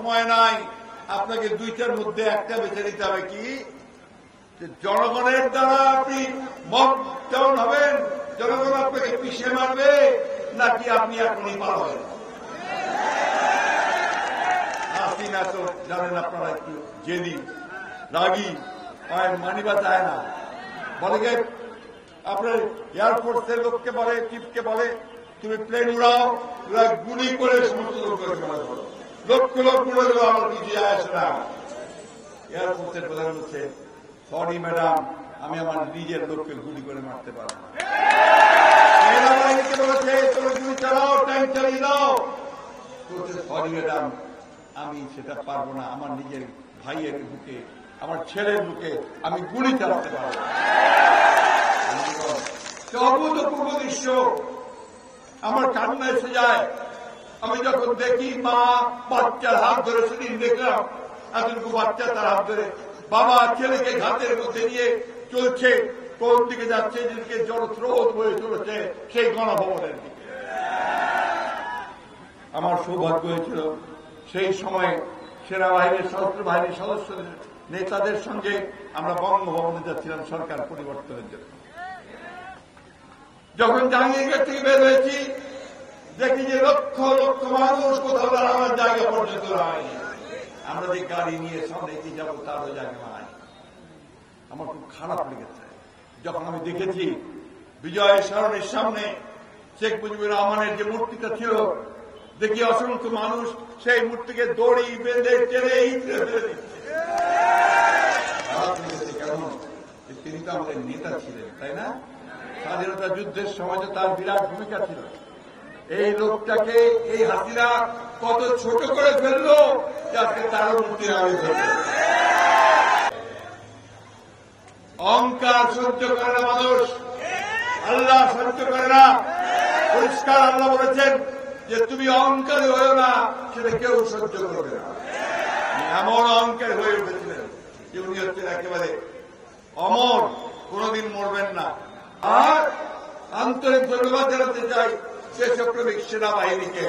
সময় নাই। আপনাকে দুইটার মধ্যে একটা বেছে নিতে হবে কি? জনগণের দ্বারা আপনি মত ডাউন হবেন, জনগণ আপনাকে পিছিয়ে মারবে, নাকি আপনি এখনই পারবেন হাসিনা তো জানেন আপনারা একটু জেদি, রাগি মানিবা চায় না। বলে গে আপনার এয়ারফোর্সের লোককে বলে চিফকে বলে, তুমি প্লেন উড়াও গুলি করে সমস্ত লোকের লক্ষ লক্ষ উড়ে আমার কিছু আসে না প্রধান হচ্ছে সরি ম্যাডাম আমি আমার নিজের লোককে গুলি করে মারতে পারব আমি সেটা পারব না। আমার নিজের ভাইয়ের বুকে, আমার ছেলের বুকে আমি গুলি চালাতে পারব অভূতপূর্ব দৃশ্য। আমার কান্না এসে যায় আমি যখন দেখি মা বাচ্চার হাত ধরে সেদিন দেখলাম, এতটুকু বাচ্চা তার হাত ধরে। বাবা ছেলেকে ঘাতের মধ্যে নিয়ে চলছে, কোন দিকে যাচ্ছে, যেদিকে জলস্রোত হয়ে চলেছে, সেই গণভবনের দিকে। আমার সৌভাগ্য হয়েছিল, সেই সময় সেনাবাহিনীর, সশস্ত্র বাহিনীর সদস্যদের নেতাদের সঙ্গে আমরা বঙ্গভবনে যাচ্ছিলাম সরকার পরিবর্তনের জন্য। যখন জাহাঙ্গীরগঞ্জ থেকে বের হয়েছি দেখি যে লক্ষ লক্ষ মানুষ কোথাও দাঁড়ানোর জায়গা পর্যন্ত নাই। আমরা যে গাড়ি নিয়ে সামনে এগিয়ে যাব, তারও জায়গা নাই। আমার খুব খারাপ লেগেছে। যখন আমি দেখেছি বিজয় স্মরণের সামনে শেখ মুজিবুর রহমানের যে মূর্তিটা ছিল, দেখি অসংখ্য মানুষ সেই মূর্তিকে দড়ি বেঁধে টেনে তিনি তো আমাদের নেতা ছিলেন, তাই না? স্বাধীনতা যুদ্ধের সময় তো তার বিরাট ভূমিকা ছিল। এই লোকটাকে, এই হাসিনা কত ছোট করে ফেলল যে আজকে তারও আমি ধরবো অহংকার সহ্য করে না মানুষ। আল্লাহ সহ্য করে না। পরিষ্কার আল্লাহ বলেছেন যে, তুমি অহংকারী হয়েও না, সেটা কেউ সহ্য করবে না। এমন অহংকার হয়ে উঠেছিলেন যে, উনি হচ্ছেন একেবারে অমর, কোনদিন মরবেন না। আর আন্তরিক ধন্যবাদ জানাতে চাই দেশপ্রেমিক সেনাবাহিনীকে।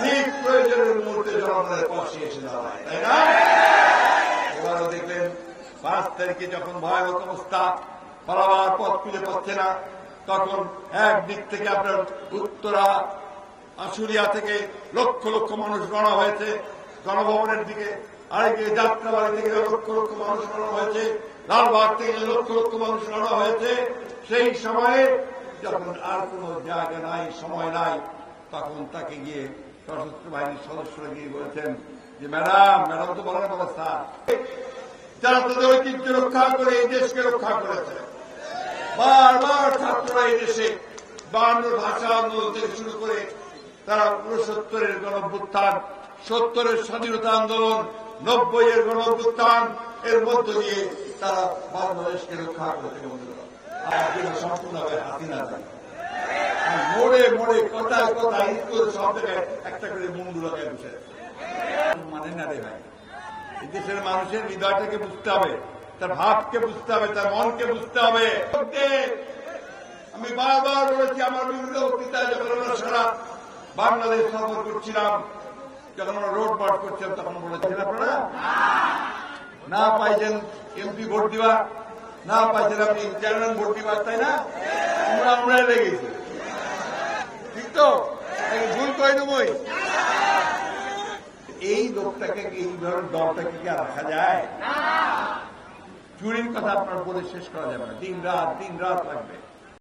ঠিক প্রয়োজনের মুহূর্তে জনগণের পাশে এসে দাঁড়ায় পাঁচ তারিখে যখন ভয়াবহ অবস্থা, পালাবার পথ খুঁজে পাচ্ছে না, তখন একদিক থেকে আপনার উত্তরা থেকে লক্ষ লক্ষ মানুষ রওনা হয়েছে, গণভবনের দিকে আরেকদিকে যাত্রাবাড়ি থেকে লক্ষ লক্ষ মানুষ রওনা হয়েছে, লালবাগ থেকে লক্ষ লক্ষ মানুষ রওনা হয়েছে। সেই সময়ে যখন আর কোনো জায়গা নাই, সময় নাই, তখন তাকে গিয়ে সশস্ত্র বাহিনীর সদস্যরা গিয়ে বলেছেন যে, ম্যাডাম ম্যাডাম তো বলার অবস্থা যারা তাদের ঐতিহ্য রক্ষা করে এই দেশকে রক্ষা করেছে। বারবার ছাত্ররা এই দেশে বান্ন ভাষা আন্দোলন থেকে শুরু করে তারা উনসত্তরের গণভ্যুত্থান, সত্তরের স্বাধীনতা আন্দোলন নব্বই এর গণভ্যুত্থান, এর মধ্য দিয়ে তারা বাংলাদেশকে রক্ষা করতে বন্ধুরা আর যেন সম্পূর্ণভাবে হাসিনা যায় মোড়ে কথায় কথায় স্কুল সব জায়গায় একটা করে মুন্ডু লাগায় বসে মানে না রে ভাই, এই দেশের মানুষের হৃদয়টাকে বুঝতে হবে, তার ভাবকে বুঝতে হবে, তার মনকে বুঝতে হবে। আমি বারবার বলেছি, আমার বিভিন্ন বক্তৃতায় যখন আমরা সারা বাংলাদেশ সফর করছিলাম, যখন আমরা রোড মার্চ করছিলাম, তখন বলেছেন আপনারা, না পাইছেন এমপি ভোট দিবা, না পাইছেন আপনি চেয়ারম্যান ভোট দিবা, তাই না? আমরা আমরা লেগেছি। তো? ভুল কই নমই এই লোকটাকে এই ধরনের দলটাকে কি রাখা যায়? চুরির কথা আপনার বলে শেষ করা যাবে না। দিন রাত দিন রাত লাগবে।